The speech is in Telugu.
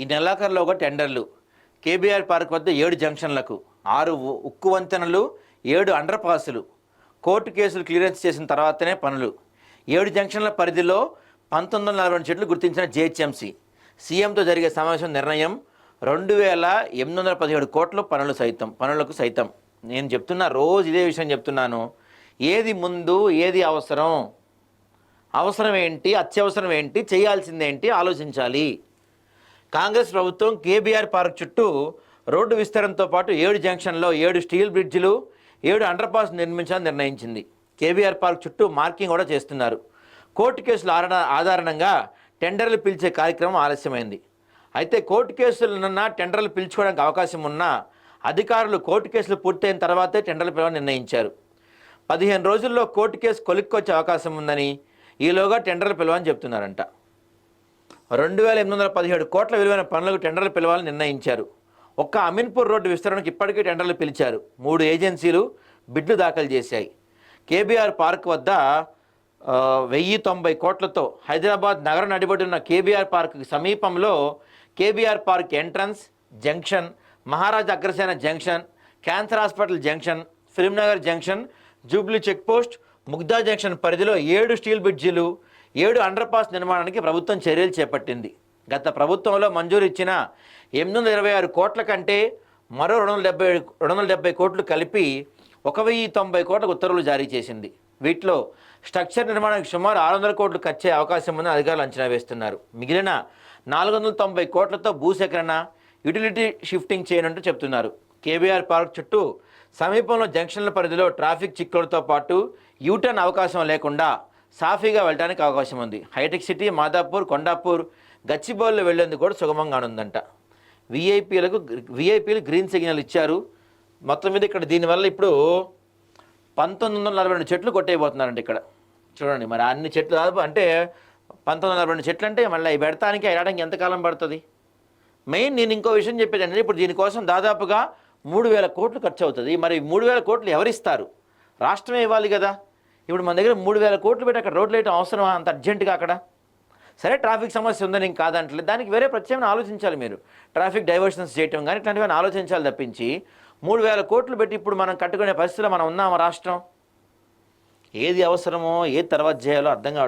ఈ నెలాఖరులోగా టెండర్లు. కేబీఆర్ పార్క్ వద్ద ఏడు జంక్షన్లకు ఆరు ఉ- ఉక్కు వంతెనలు ఏడు అండర్ పాసులు కోర్టు కేసులు క్లియరెన్స్ చేసిన తర్వాతనే పనులు. ఏడు జంక్షన్ల పరిధిలో పంతొమ్మిది వందల నలభై రెండు చెట్లు గుర్తించిన జేహెచ్ఎంసీ. సీఎంతో జరిగే సమావేశం నిర్ణయం రెండు వేల ఎనిమిది వందల పదిహేడు కోట్ల పనులు సైతం పనులకు సైతం. నేను చెప్తున్నా రోజు ఇదే విషయం చెప్తున్నాను. ఏది ముందు ఏది అవసరం? అవసరం ఏంటి? అత్యవసరం ఏంటి? చేయాల్సిందేంటి? ఆలోచించాలి. కాంగ్రెస్ ప్రభుత్వం కేబీఆర్ పార్క్ చుట్టూ రోడ్డు విస్తరణతో పాటు ఏడు జంక్షన్లో ఏడు స్టీల్ బ్రిడ్జిలు ఏడు అండర్పాస్ నిర్మించాలని నిర్ణయించింది. కేబీఆర్ పార్క్ చుట్టూ మార్కింగ్ కూడా చేస్తున్నారు. కోర్టు కేసుల ఆరణ ఆధారంగా టెండర్లు పిలిచే కార్యక్రమం ఆలస్యమైంది. అయితే కోర్టు కేసులున్న టెండర్లు పిలుచుకోవడానికి అవకాశం ఉన్నా అధికారులు కోర్టు కేసులు పూర్తయిన తర్వాతే టెండర్లు పిలవని నిర్ణయించారు. పదిహేను రోజుల్లో కోర్టు కేసు కొలిక్కొచ్చే అవకాశం ఉందని ఈలోగా టెండర్లు పిలవని చెప్తున్నారంట. రెండు వేల ఎనిమిది వందల పదిహేడు కోట్ల విలువైన పనులకు టెండర్లు పిలవాలని నిర్ణయించారు. ఒక్క అమీన్పూర్ రోడ్డు విస్తరణకు ఇప్పటికే టెండర్లు పిలిచారు. మూడు ఏజెన్సీలు బిడ్లు దాఖలు చేశాయి. కేబీఆర్ పార్క్ వద్ద వెయ్యి తొంభై కోట్లతో హైదరాబాద్ నగర నడిబడిన కేబీఆర్ పార్క్ సమీపంలో KBR park entrance junction Maharaj Agrasena junction cancer hospital junction Filmnagar junction Jubilee Checkpost Mugdha Mugdha junction పరిధిలో ఏడు స్టీల్ బ్రిడ్జిలు ఏడు అండర్ పాస్ నిర్మాణానికి ప్రభుత్వం చర్యలు చేపట్టింది. గత ప్రభుత్వంలో మంజూరు ఇచ్చిన ఎనిమిది వందల ఇరవై ఆరు కోట్ల కంటే మరో రెండు వందల డెబ్బై రెండు వందల డెబ్బై కోట్లు కలిపి ఒక వెయ్యి తొంభై కోట్లకు ఉత్తర్వులు జారీ చేసింది. వీటిలో స్ట్రక్చర్ నిర్మాణానికి సుమారు ఆరు వందల కోట్లు ఖర్చే అవకాశం ఉందని అధికారులు అంచనా వేస్తున్నారు. మిగిలిన నాలుగు వందల తొంభై కోట్లతో భూసేకరణ యుటిలిటీ షిఫ్టింగ్ చేయనుంటూ చెప్తున్నారు కేబీఆర్ పార్క్ చుట్టూ సమీపంలో జంక్షన్ల పరిధిలో ట్రాఫిక్ చిక్కులతో పాటు యూటర్న్ అవకాశం లేకుండా సాఫీగా వెళ్ళడానికి అవకాశం ఉంది. హైటెక్ సిటీ మాదాపూర్ కొండాపూర్ గచ్చిబౌల్లో వెళ్ళేందుకు కూడా సుగమంగా ఉందంట విఐపీలకు విఐపీలు గ్రీన్ సిగ్నల్ ఇచ్చారు. మొత్తం మీద ఇక్కడ దీనివల్ల ఇప్పుడు పంతొమ్మిది వందల నలభై రెండు చెట్లు కొట్టేయబోతున్నారండి ఇక్కడ. చూడండి మరి అన్ని చెట్లు దాదాపు అంటే పంతొమ్మిది వందల నలభై రెండు చెట్లు అంటే మళ్ళీ అవి పెడతానికి వెళ్ళడానికి ఎంతకాలం పడుతుంది? మెయిన్ నేను ఇంకో విషయం చెప్పేదండి ఇప్పుడు దీనికోసం దాదాపుగా మూడు వేల కోట్లు ఖర్చు అవుతుంది మరి మూడు వేల కోట్లు ఎవరిస్తారు? రాష్ట్రమే ఇవ్వాలి కదా. ఇప్పుడు మన దగ్గర మూడు వేల కోట్లు పెట్టి అక్కడ రోడ్లు వేయటం అవసరమా? అంత అర్జెంటుగా అక్కడ? సరే ట్రాఫిక్ సమస్య ఉందని ఇంక కాదంటలేదు. దానికి వేరే ప్రత్యేకంగా ఆలోచించాలి మీరు. ట్రాఫిక్ డైవర్షన్స్ చేయటం కానీ ఇట్లాంటివన్నీ ఆలోచించాలి తప్పించి మూడు వేల కోట్లు పెట్టి ఇప్పుడు మనం కట్టుకునే పరిస్థితిలో మనం ఉన్నామా రాష్ట్రం? ఏది అవసరమో ఏది తర్వాత చేయాలో అర్థం కావట్లేదు.